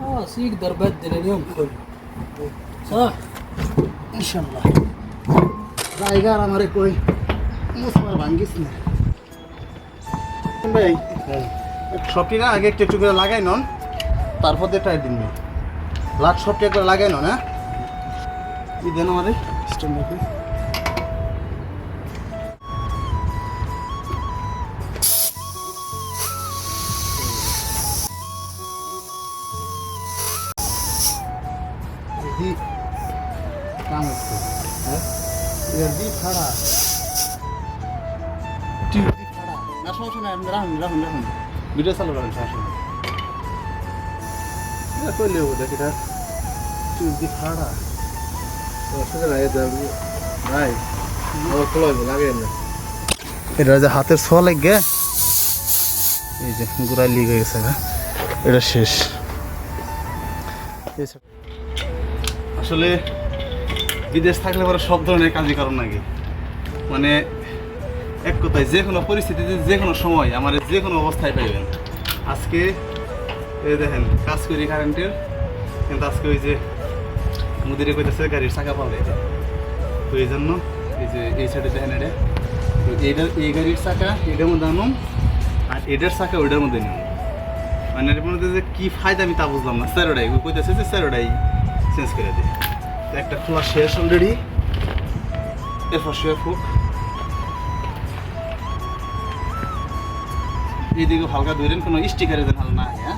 اه يقدر بدل اليوم كله صح ان شاء الله জায়গার আমারে কই মুসমার ভাঙ্গিস না ভাই সবটি না আগে একটু একটু করে লাগাই নন তারপর দিয়ে ট্রাই দিন লাট সবটি একবার লাগাই নন হ্যাঁ ই দেন আমাদের স্ট্যান্ড দি কাম হচ্ছে হ্যাঁ? এর দি ফাড়া টিউ দি ফাড়া না সমস্যা নাই আপনি রাখুন রাখুন রাখুন ভিডিও চালু রাখুন সমস্যা নাই। এটা কইলে ও দেখ এটা টিউ দি ফাড়া অসুবিধা নাই এটা লাগে যে হাতের ছোঁয়া লাগে এই যে গুড়াই হয়ে গেছে গা। এটা শেষ। আসলে বিদেশ থাকলে পরে সব ধরনের কাজই কারণ নাকি। মানে এক কথায় যে কোনো পরিস্থিতিতে যে কোনো সময় আমার যে কোনো অবস্থায় পাইবেন। আজকে, এই দেখেন, কাজ করি কারেন্টের কিন্তু আজকে ওই যে মুদিরে কইতেছে গাড়ির চাকা পাবে তো এই জন্য এই যে এই সাইডে দেখেন এটা। তো এইটার এই গাড়ির চাকা, এটার মধ্যে আনুম আর এটার চাকা ওইটার মধ্যে নিলাম মানে এর মধ্যে যে কি ফায়দা আমি তা বুঝলাম না। স্যারোডাই কইতেছে যে স্যারোডাই চেঞ্জ করে দিই। একটা খোলা শেষ অলরেডি এরপর শুয়ে ফুক এইদিকে হালকা ধরেন কোনো স্টিকারে দেন হাল না হ্যাঁ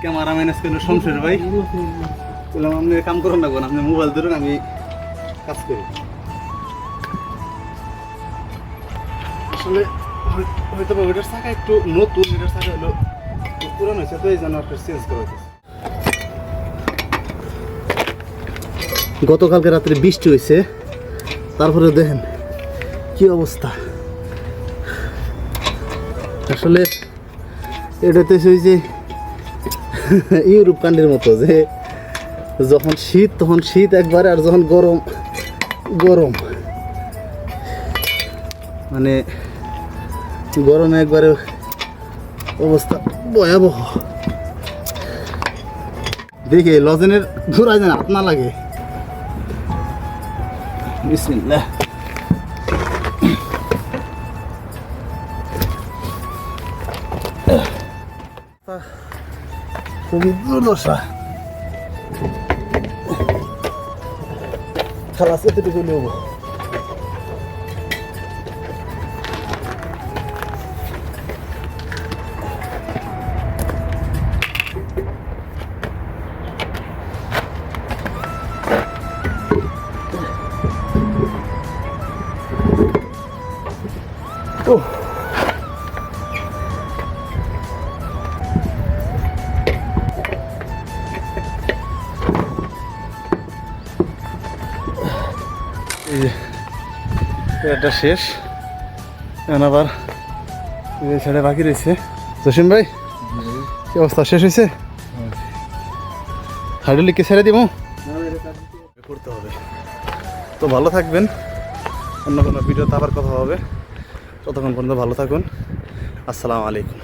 ক্যামেরা ম্যানেজ করে। সংসার ভাই। বললাম, আপনি কাম করুন না আপনি মোবাইল ধরুন, আমি কাজ করি। আসলে হয়তো বা ওইটার চাকা একটু নতুন, এটার চাকা হলো পুরানো হয়েছে, তো এই জন্য একটা চেঞ্জ করা হয়েছে গতকালকে রাত্রে বৃষ্টি হয়েছে তারপরে দেখেন কি অবস্থা। আসলে এটাতে সেই যে ইউরোপ কান্ডের মতো যে যখন শীত, তখন শীত একবারে, আর যখন গরম গরম। মানে গরমে একবারে অবস্থা ভয়াবহ। দেখে, লজেনের ঘুরায় যেন হাত না লাগে। খুবই দুর্দশা। Salacete de novo. Oh. এই এটা শেষ। এখন আবার এই ছেড়ে বাকি রয়েছে। জসিম ভাই, কি অবস্থা? শেষ হয়েছে? হাইড্রোলিককে ছেড়ে দিব? করতে হবে। তো ভালো থাকবেন। অন্য কোনো ভিডিওতে আবার কথা হবে। ততক্ষণ পর্যন্ত ভালো থাকুন। আসসালামু আলাইকুম।